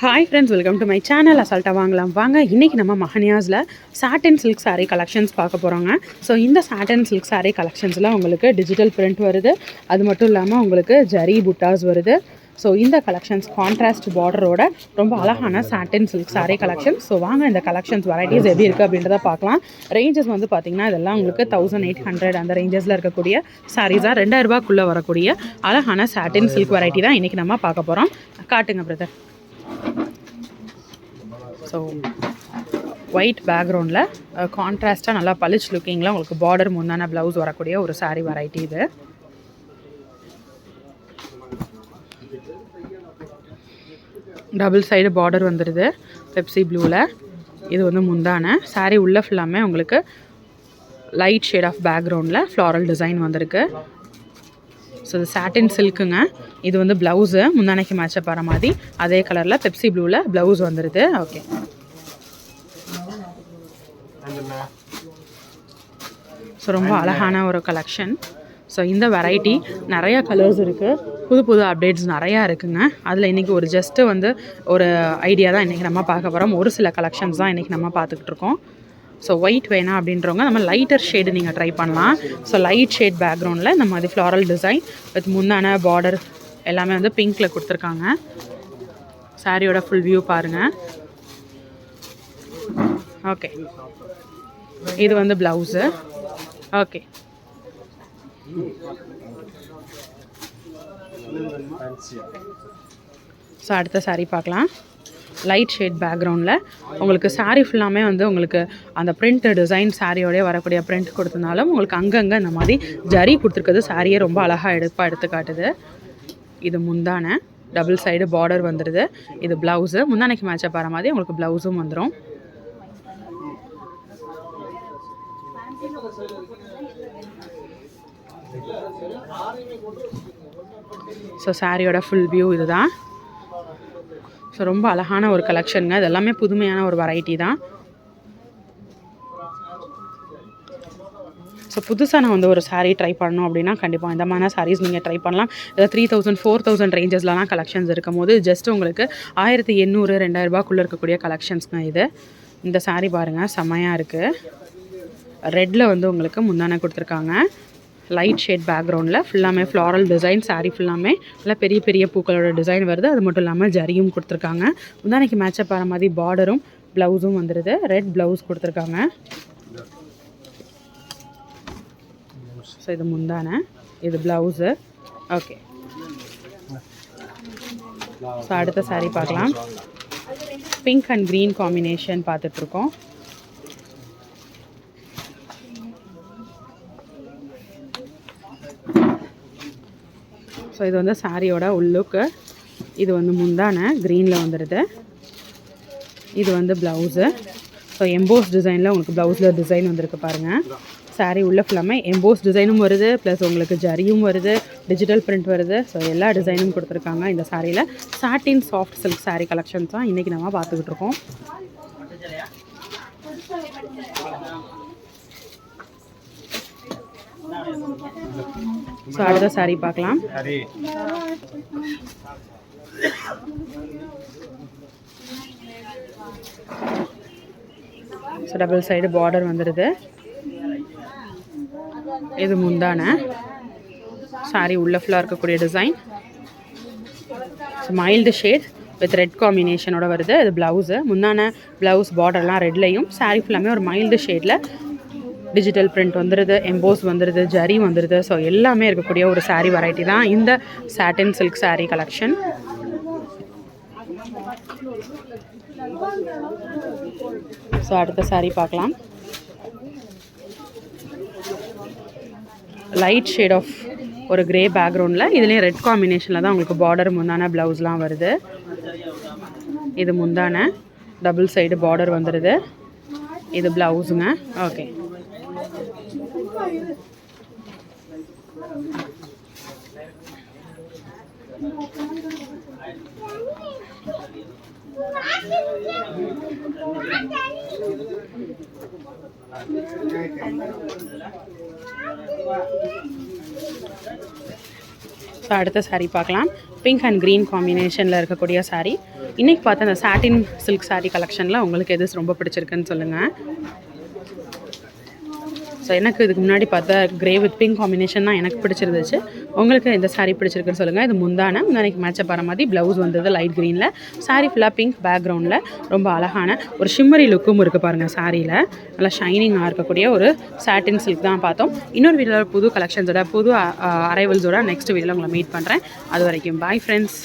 Hi friends welcome to my channel அசால்ட்டாக வாங்கலாம். வாங்க இன்றைக்கி நம்ம மஹனியாஸில் சாட்டன் சில்க் சாரி கலெக்ஷன்ஸ் பார்க்க போகிறோங்க ஸோ இந்த சாட்டன் சில்க் சாரீ கலெக்ஷன்ஸில் உங்களுக்கு டிஜிட்டல் பிரிண்ட் வருது. அது மட்டும் இல்லாமல் உங்களுக்கு ஜரி புட்டாஸ் வருது. ஸோ இந்த கலெக்ஷன்ஸ் கான்ட்ராஸ்ட் பார்டரோட ரொம்ப அழகான satin silk sari collection so வாங்க இந்த கலெக்ஷன்ஸ் வெரைட்டிஸ் எப்படி இருக்குது அப்படின்றத பார்க்கலாம். ரேஞ்சஸ் வந்து பார்த்திங்கன்னா இதெல்லாம் உங்களுக்கு தௌசண்ட் எயிட் ஹண்ட்ரட் அந்த ரேஞ்சஸில் இருக்கக்கூடிய சாரீஸாக ரெண்டாயிரரூபாக்குள்ளே வரக்கூடிய அழகான சாட்டின் சில்க் வெரைட்டி தான் இன்றைக்கி நம்ம பார்க்க போகிறோம் காட்டுங்க பிரதர் ஸோ ஒயிட் பேக்ரவுண்டில் கான்ட்ராஸ்ட்டாக நல்லா பளிச் லுக்கிங்கில் உங்களுக்கு பார்டர் முந்தான ப்ளவுஸ் வரக்கூடிய ஒரு சாரீ வெரைட்டி இது. டபுள் சைடு பார்டர் வந்துடுது பெப்சி ப்ளூவில் இது வந்து முந்தான. சாரீ உள்ள ஃபுல்லாமே உங்களுக்கு லைட் ஷேட் ஆஃப் பேக்ரவுண்டில் ஃப்ளாரல் டிசைன் வந்திருக்கு. ஸோ இது சாட்டின் சில்க்குங்க இது வந்து ப்ளவுஸு முந்தானைக்கு மேட்சப் வர மாதிரி. அதே கலரில் பெப்சி ப்ளூவில் ப்ளவுஸ் வந்துடுது ஓகே ஸோ ரொம்ப அழகான ஒரு கலெக்ஷன் ஸோ இந்த வெரைட்டி நிறைய கலர்ஸ் இருக்குது புது புது அப்டேட்ஸ் நிறையா இருக்குங்க. அதில் இன்றைக்கி ஒரு ஜஸ்ட்டு வந்து ஒரு ஐடியா தான் இன்றைக்கி நம்ம பார்க்க போகிறோம் ஒரு சில கலெக்ஷன்ஸ் தான் இன்றைக்கி நம்ம பார்த்துக்கிட்டு இருக்கோம். ஸோ ஒயிட் வேணாம் அப்படின்றவங்க நம்ம லைட்டர் ஷேடு நீங்கள் ட்ரை பண்ணலாம். ஸோ லைட் ஷேட் பேக்ரவுண்டில் இந்த மாதிரி ஃப்ளாரல் டிசைன் வித் முந்தான பார்டர் எல்லாமே வந்து பிங்க்கில் கொடுத்துருக்காங்க. சாரியோட ஃபுல் வியூ பாருங்கள் ஓகே இது வந்து ப்ளவுஸு ஓகே ஸோ அடுத்த சாரி பார்க்கலாம். லைட் ஷேட் பேக்ரவுண்டில் உங்களுக்கு சாரீ ஃபுல்லாமே வந்து உங்களுக்கு அந்த பிரிண்ட் டிசைன் சாரியோடய வரக்கூடிய பிரிண்ட் கொடுத்தனாலும் உங்களுக்கு அங்கங்கே இந்த மாதிரி ஜரி கொடுத்துருக்கிறது சாரியை ரொம்ப அழகாக எடுப்பாக எடுத்து காட்டுது இது முந்தான டபுள் சைடு பார்டர் வந்துடுது இது ப்ளவுஸு முந்தானைக்கு மேட்சப் போகிற மாதிரி உங்களுக்கு ப்ளவுஸும் வந்துடும் ஸோ சாரியோட ஃபுல் வியூ இதுதான். ஸோ ரொம்ப அழகான ஒரு கலெக்ஷனுங்க இது எல்லாமே புதுமையான ஒரு வெரைட்டி தான். ஸோ புதுசாக நான் வந்து ஒரு சாரீ ட்ரை பண்ணணும் அப்படின்னா கண்டிப்பாக இந்த மாதிரி சாரீஸ் நீங்கள் ட்ரை பண்ணலாம். இதில் த்ரீ தௌசண்ட் ஃபோர் தௌசண்ட் ரேஞ்சஸ்லலாம் கலெக்ஷன்ஸ் இருக்கும் போது ஜஸ்ட் உங்களுக்கு ஆயிரத்தி எண்ணூறு ரெண்டாயிரரூபாக்குள்ளே இருக்கக்கூடிய கலெக்ஷன்ஸ்ங்க இது. இந்த சாரீ பாருங்கள் செம்மையாக இருக்குது ரெட்டில் வந்து உங்களுக்கு முந்தானே கொடுத்துருக்காங்க. லைட் ஷேட் பேக்ரவுண்டில் ஃபுல்லாமே ஃப்ளாரல் டிசைன் சாரீ ஃபுல்லாமே நல்லா பெரிய பெரிய பூக்களோட டிசைன் வருது. அது மட்டும் இல்லாமல் ஜரியும் கொடுத்துருக்காங்க. முந்தானைக்கு மேட்சப் ஆகிற மாதிரி பார்டரும் ப்ளவுஸும் வந்துடுது ரெட் ப்ளவுஸ் கொடுத்துருக்காங்க. ஸோ இது முந்தானே இது ப்ளவுஸு ஓகே ஸோ அடுத்த சாரீ பார்க்கலாம். பிங்க் அண்ட் க்ரீன் காம்பினேஷன் பார்த்துட்ருக்கோம் ஸோ இது வந்து சாரியோட உள்ளுக்கு இது வந்து முந்தான க்ரீனில் வந்துடுது இது வந்து ப்ளவுஸு ஸோ எம்போஸ் டிசைனில் உங்களுக்கு ப்ளவுஸில் டிசைன் வந்திருக்கு பாருங்கள் saree உள்ள ஃபுல்லாமே எம்போஸ் டிசைனும் வருது. ப்ளஸ் உங்களுக்கு ஜரியும் வருது. டிஜிட்டல் பிரிண்ட் வருது. ஸோ எல்லா டிசைனும் கொடுத்துருக்காங்க இந்த சாரியில். Satin soft silk saree collections தான் இன்றைக்கி நம்ம பார்த்துக்கிட்டு இருக்கோம். ஸோ அடுத்த சாரி பார்க்கலாம். ஸோ டபுள் சைடு பார்டர் வந்துடுது இது முந்தான. சாரி உள்ள ஃபுல்லாக இருக்கக்கூடிய design so mild shade with red காம்பினேஷனோட வருது. இது ப்ளவுஸு முந்தான ப்ளவுஸ் பார்டர்லாம் ரெட்லையும் சாரி ஃபுல்லாமே ஒரு மைல்டு ஷேடில் டிஜிட்டல் பிரிண்ட் வந்துடுது எம்போஸ் வந்துடுது ஜரி வந்துடுது ஸோ எல்லாமே இருக்கக்கூடிய ஒரு சாரீ வெரைட்டி தான் இந்த satin silk sari collection so அடுத்த சாரீ பார்க்கலாம். லைட் ஷேட் ஆஃப் ஒரு கிரே பேக்ரவுண்டில் இதுலேயும் ரெட் காம்பினேஷனில் தான் உங்களுக்கு பார்டர் முந்தான ப்ளவுஸ்லாம் வருது. இது முந்தான டபுள் சைடு பார்டர் வந்துடுது இது ப்ளவுஸுங்க ஓகே ஸோ அடுத்த சாரீ பார்க்கலாம். பிங்க் அண்ட் க்ரீன் காம்பினேஷனில் இருக்கக்கூடிய சாரீ இன்றைக்கி பார்த்த அந்த சாட்டின் சில்க் சாரீ கலெக்ஷனில் உங்களுக்கு எது ரொம்ப பிடிச்சிருக்குன்னு சொல்லுங்கள் ஸோ எனக்கு இதுக்கு முன்னாடி பார்த்தா கிரே வித் பிங்க் காம்பினேஷன் தான் எனக்கு பிடிச்சிருந்துச்சு. உங்களுக்கு இந்த சாரீ பிடிச்சிருக்குன்னு சொல்லுங்கள் இது முந்தான. முந்தானைக்கு மேட்சப் வர மாதிரி ப்ளவுஸ் வந்தது லைட் க்ரீனில் சாரீ ஃபுல்லாக பிங்க் பேக்ரவுண்டில் ரொம்ப அழகான ஒரு ஷிம்மரி லுக்கும் இருக்குது பாருங்கள் சாரியில் நல்லா ஷைனிங்காக இருக்கக்கூடிய ஒரு சாட்டின் சில்க் தான் பார்த்தோம். இன்னொரு வீடியோவில் புது கலெக்ஷன்ஸோட புது அரைவல்ஸோட நெக்ஸ்ட் வீடியோவில் உங்களை மீட் பண்ணுறேன் அது வரைக்கும் பாய் ஃப்ரெண்ட்ஸ்